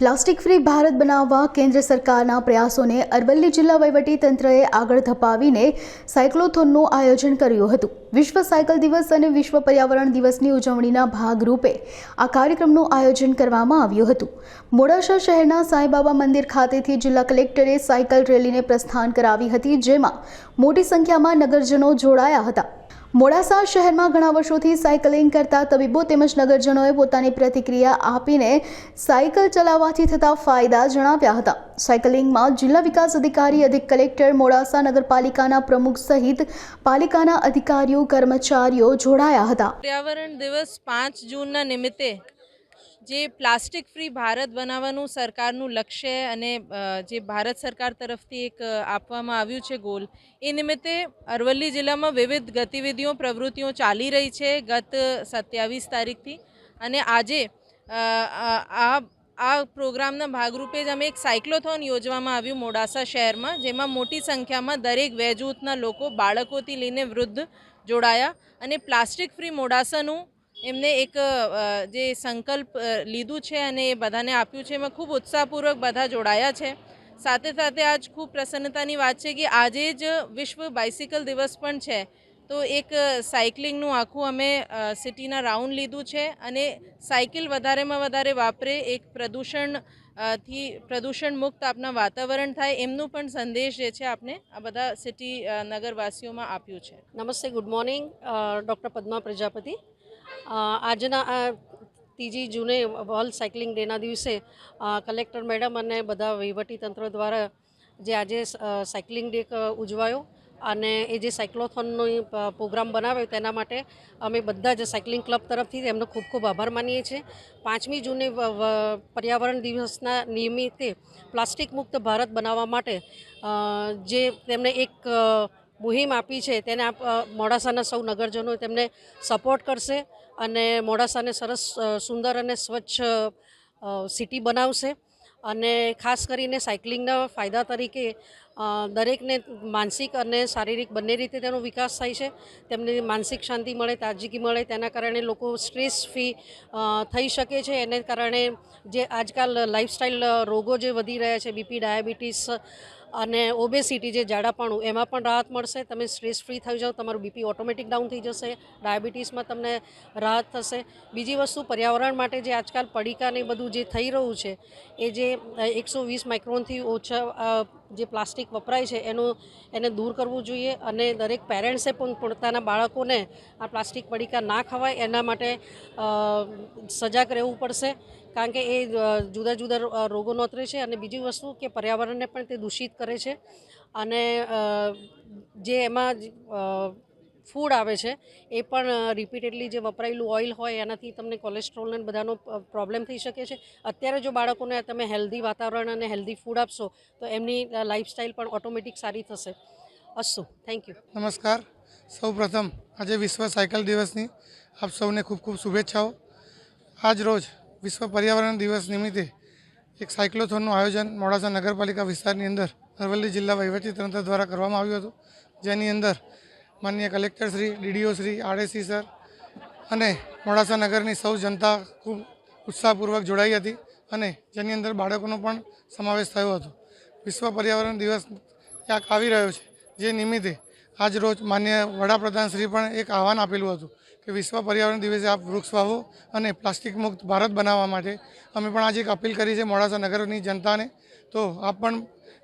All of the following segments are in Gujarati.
પ્લાસ્ટિક ફ્રી ભારત બનાવવા કેન્દ્ર સરકારના પ્રયાસોને અરવલ્લી જિલ્લા તંત્રએ આગળ ધપાવીને સાયક્લોથોનનું આયોજન કર્યું હતું. વિશ્વ સાયકલ દિવસ અને વિશ્વ પર્યાવરણ દિવસની ઉજવણીના ભાગરૂપે આ કાર્યક્રમનું આયોજન કરવામાં આવ્યું હતું. મોડાસા શહેરના સાંઈબાબા મંદિર ખાતેથી જિલ્લા કલેક્ટરે સાયકલ રેલીને પ્રસ્થાન કરાવી હતી, જેમાં મોટી સંખ્યામાં નગરજનો જોડાયા હતા. મોડાસા શહેરમાં ઘણા વર્ષોથી સાયકલિંગ કરતા તબીબો તેમજ નગરજનોએ પોતાની પ્રતિક્રિયા આપીને સાયકલ ચલાવવાથી થતા ફાયદા જણાવ્યા હતા. સાયકલિંગમાં જિલ્લા વિકાસ અધિકારી અધિક કલેક્ટર મોડાસા નગરપાલિકાના પ્રમુખ સહિત પાલિકાના અધિકારીઓ કર્મચારીઓ જોડાયા હતા. પર્યાવરણ દિવસ પાંચ જૂનના નિમિત્તે જે પ્લાસ્ટિક ફ્રી ભારત બનાવવાનું સરકારનું લક્ષ્ય અને જે ભારત સરકાર તરફથી એક આપવામાં આવ્યું છે ગોલ, એ નિમિત્તે અરવલ્લી જિલ્લામાં વિવિધ ગતિવિધિઓ, પ્રવૃત્તિઓ ચાલી રહી છે ગત સત્યાવીસ તારીખથી. અને આજે આ, આ- પ્રોગ્રામના ભાગરૂપે જ અમે એક સાયક્લોથોન યોજવામાં આવ્યું મોડાસા શહેરમાં, જેમાં મોટી સંખ્યામાં દરેક વયજૂથના લોકો બાળકોથી લઈને વૃદ્ધ જોડાયા. અને પ્લાસ્ટિક ફ્રી મોડાસાનું એમને એક જે સંકલ્પ લીધું છે અને એ બધાને આપ્યું છે, એમાં ખૂબ ઉત્સાહપૂર્વક બધા જોડાયા છે. સાથે સાથે આજ ખૂબ પ્રસન્નતાની વાત છે કે આજે જ વિશ્વ બાઇસિકલ દિવસ પણ છે. તો એક સાયકલિંગનું આખું અમે સિટીના રાઉન્ડ લીધું છે અને સાયકલ વધારેમાં વધારે વાપરે, એક પ્રદૂષણથી પ્રદૂષણ મુક્ત આપના વાતાવરણ થાય, એમનું પણ સંદેશ જે છે આપણે આ બધા સિટી નગરવાસીઓમાં આપ્યું છે. નમસ્તે good morning doctor Padma Prajapati. આજના આ ત્રીજી જૂને વર્લ્ડ સાયકલિંગ ડેના દિવસે કલેક્ટર મેડમ અને બધા વહીવટીતંત્ર દ્વારા જે આજે સાયકલિંગ ડે ઉજવાયો અને એ જે સાયક્લોથોનનો પ્રોગ્રામ બનાવ્યો તેના માટે અમે બધા જ સાયકલિંગ ક્લબ તરફથી એમનો ખૂબ ખૂબ આભાર માનીએ છીએ. પાંચમી જૂને પર્યાવરણ દિવસના નિમિત્તે પ્લાસ્ટિક મુક્ત ભારત બનાવવા માટે જે તેમણે એક મુહિમ આપી છે તેને આપ મોડાસાના સૌ નગરજનો તેમને સપોર્ટ કરશે અને મોડાસાને સરસ સુંદર અને સ્વચ્છ સિટી બનાવશે. અને ખાસ કરીને સાયકલિંગના ફાયદા તરીકે દરેકને માનસિક અને શારીરિક બંને રીતે તેનો વિકાસ થાય છે. તેમને માનસિક શાંતિ મળે, તાજગી મળે, તેના કારણે લોકો સ્ટ્રેસ ફ્રી થઈ શકે છે. એને કારણે જે આજકાલ લાઇફસ્ટાઈલ રોગો જે વધી રહ્યા છે, બીપી, ડાયાબિટીસ અને ઓબેસિટી જે જાડાપણું, એમાં પણ રાહત મળશે. તમે સ્ટ્રેસ ફ્રી થઈ જાઓ, તમારું બીપી ઓટોમેટિક ડાઉન થઈ જશે, ડાયાબિટીસમાં તમને રાહત થશે. બીજી વસ્તુ, પર્યાવરણ માટે જે આજકાલ પડીકા ને બધું જે થઈ રહ્યું છે, એ જે એકસો વીસ માઇક્રોનથી ઓછા જે પ્લાસ્ટિક વપરાય છે, એનું એને દૂર કરવું જોઈએ અને દરેક પેરેન્ટ્સે પણ પોતાના બાળકોને આ પ્લાસ્ટિક પડીકા ના ખવાય, એના માટે સજાગ રહેવું પડશે. કારણ કે એ જુદા જુદા રોગો નોતરે છે અને બીજી વસ્તુ કે પર્યાવરણને પણ તે દૂષિત કરે છે. અને જે એમાં ફૂડ આવે છે, એ પણ રિપીટેડલી જે વપરાયેલું ઓઇલ હોય, એનાથી તમને કોલેસ્ટ્રોલ અને બધાનો પ્રોબ્લેમ થઈ શકે છે. અત્યારે જો બાળકોને તમે હેલ્ધી વાતાવરણ અને હેલ્ધી ફૂડ આપશો, તો એમની લાઈફસ્ટાઈલ પણ ઓટોમેટિક સારી થશે. અસ્સુ થેન્ક યુ નમસ્કાર. સૌ પ્રથમ આજે વિશ્વ સાયકલ દિવસની આપ સૌને ખૂબ ખૂબ શુભેચ્છાઓ. આજ રોજ વિશ્વ પર્યાવરણ દિવસ નિમિત્તે એક સાયક્લોથોનનું આયોજન મોડાસા નગરપાલિકા વિસ્તારની અંદર અરવલ્લી જિલ્લા વહીવટીતંત્ર દ્વારા કરવામાં આવ્યું હતું. જેની અંદર માનનીય collector Shri, DDO Shri, RAC sir અને મોડાસા નગરની સૌ જનતા ખૂબ ઉત્સાહપૂર્વક જોડાઈ હતી અને જેની અંદર બાળકોનો પણ સમાવેશ થયો હતો. વિશ્વ પર્યાવરણ દિવસ ક્યાંક આવી રહ્યો છે, જે નિમિત્તે આજ રોજ માન્ય વડાપ્રધાન શ્રી પણ એક આહવાન આપેલું હતું કે વિશ્વ પર્યાવરણ દિવસે આપ વૃક્ષ વાવો અને પ્લાસ્ટિક મુક્ત ભારત બનાવવા માટે અમે પણ આજે એક અપીલ કરી છે મોડાસા નગરની જનતાને તો આપ પણ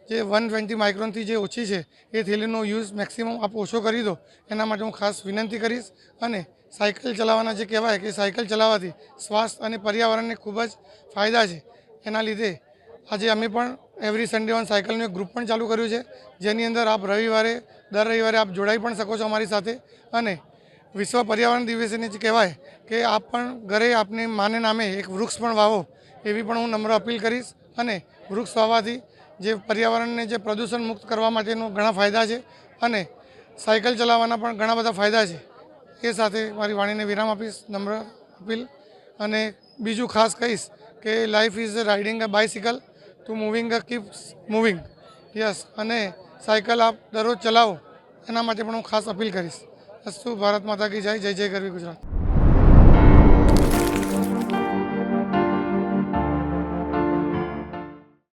જે વન ટ્વેન્ટી માઇક્રોનથી જે ઓછી છે, એ થેલીનો યુઝ મેક્સિમમ આપ ઓછો કરી દો. એના માટે હું ખાસ વિનંતી કરીશ અને સાયકલ ચલાવવાના જે કહેવાય કે સાયકલ ચલાવવાથી સ્વાસ્થ્ય અને પર્યાવરણને ખૂબ જ ફાયદા છે. એના લીધે આજે અમે પણ એવરી સન્ડે ઓન સાયકલનું એક ગ્રુપ પણ ચાલુ કર્યું છે, જેની અંદર આપ રવિવારે, દર રવિવારે આપ જોડાઈ પણ શકો છો અમારી સાથે. અને વિશ્વ પર્યાવરણ દિવસની જે કહેવાય કે આપ પણ ઘરે આપને માને નામે એક વૃક્ષ પણ વાવો, એવી પણ હું નમ્ર અપીલ કરીશ. અને વૃક્ષ વાવવાથી જે પર્યાવરણને જે પ્રદૂષણ મુક્ત કરવા માટેનો ઘણા ફાયદા છે અને સાયકલ ચલાવવાના પણ ઘણા બધા ફાયદા છે. એ સાથે મારી વાણીને વિરામ આપીશ, નમ્ર અપીલ અને બીજું ખાસ કહીશ કે life is riding a bicycle to moving a keeps moving yes અને સાયકલ આપ દરરોજ ચલાવો, એના માટે પણ હું ખાસ અપીલ કરીશ. અસ્તુ, ભારત માતા કી જય જય જય કરવી ગુજરાત.